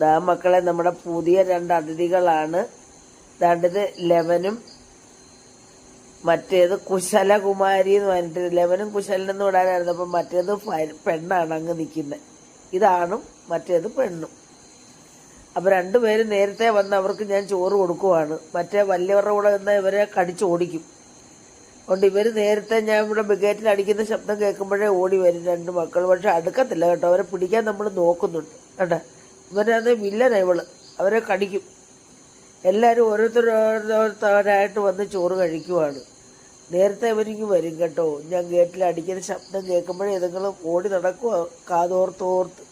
ദാ മക്കളെ നമ്മുടെ പുതിയ രണ്ട് അതിഥികളാണ്. ദാണ്ടത് ലെവനും മറ്റേത് കുശലകുമാരി എന്ന് പറഞ്ഞിട്ട് ലെവനും കുശലനെന്ന് വിടാനായിരുന്നു. അപ്പം മറ്റേത് പെണ്ണാണ് അങ്ങ് നിൽക്കുന്നത് ഇതാണും മറ്റേത് പെണ്ണും. അപ്പം രണ്ടുപേരും നേരത്തെ വന്ന് അവർക്ക് ഞാൻ ചോറ് കൊടുക്കുവാണ്. മറ്റേ വലിയവരുടെ കൂടെ നിന്ന് ഇവരെ കടിച്ച് ഓടിക്കും. അതുകൊണ്ട് ഇവർ നേരത്തെ ഞാൻ ഇവിടെ ബിഗേറ്റിൽ അടിക്കുന്ന ശബ്ദം കേൾക്കുമ്പോഴേ ഓടി വരും രണ്ട് മക്കൾ പക്ഷെ അടുക്കത്തില്ല കേട്ടോ. അവരെ പിടിക്കാൻ നമ്മൾ നോക്കുന്നുണ്ട്. കേട്ടോ ഇവരത് വില്ലന ഇവൾ. അവരെ കടിക്കും. എല്ലാവരും ഓരോരുത്തരോരോരുത്തവരായിട്ട് വന്ന് ചോറ് കഴിക്കുവാണ്. നേരത്തെ ഇവരിങ്ങ് വരും കേട്ടോ. ഞാൻ ഗേറ്റിൽ അടിക്കുന്ന ശബ്ദം കേൾക്കുമ്പോഴേ ഏതെങ്കിലും ഓടി നടക്കുക കാതോർത്തോർത്ത്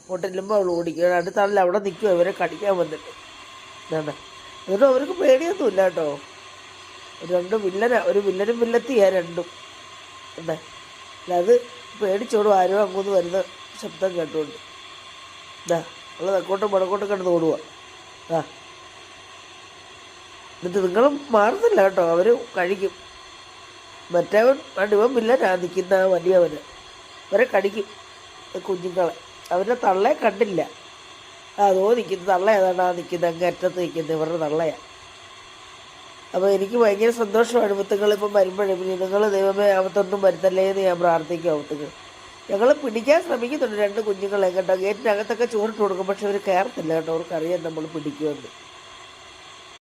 ഇങ്ങോട്ടില്ലുമ്പോൾ അവൾ ഓടിക്കുക അടുത്താളിൽ അവിടെ നിൽക്കുക ഇവരെ കടിക്കാൻ വന്നിട്ട്. എന്നാണ് എന്നിട്ട് അവർക്ക് പേടിയൊന്നുമില്ല കേട്ടോ. രണ്ട് വില്ലന ഒരു വില്ലനും വില്ലത്തിയാ രണ്ടും. എന്താ അല്ല അത് പേടിച്ചോടും ആരോ അങ്ങോട്ട് വരുന്ന ശബ്ദം കേട്ടോണ്ട്. ഇതാ. അവൾ തെക്കോട്ടും വടക്കോട്ടും കിടന്ന് ഓടുക ആ. എന്നിട്ട് നിങ്ങൾ മാറുന്നില്ല കേട്ടോ. അവർ കഴിക്കും. മറ്റവൻ അടിവൻ വില്ലനാ നിൽക്കുന്ന ആ വലിയവന് അവരെ കടിക്കും. കുഞ്ഞുങ്ങളെ. അവരുടെ തള്ളയെ കണ്ടില്ല. അതോ നിൽക്കുന്ന തള്ള ഏതാണ് ആ നിൽക്കുന്നത് അങ്ങ് അറ്റത്ത് നിൽക്കുന്നത് ഇവരുടെ തള്ളയാണ് അപ്പോൾ എനിക്ക് ഭയങ്കര സന്തോഷമാണ് മുത്തുങ്ങളിപ്പം വരുമ്പോഴേ. പിന്നെ നിങ്ങൾ ദൈവമേ അവത്തൊന്നും വരുത്തല്ലേ എന്ന് ഞാൻ പ്രാർത്ഥിക്കും ആവത്തുങ്ങൾ ഞങ്ങൾ പിടിക്കാൻ ശ്രമിക്കുന്നുണ്ട് രണ്ട് കുഞ്ഞുങ്ങളെ. കേട്ടോ ഗേറ്റിനകത്തൊക്കെ ചോറിട്ട് കൊടുക്കും പക്ഷെ അവർ കയറത്തില്ല കേട്ടോ. അവർക്കറിയാം നമ്മൾ പിടിക്കുമെന്ന്.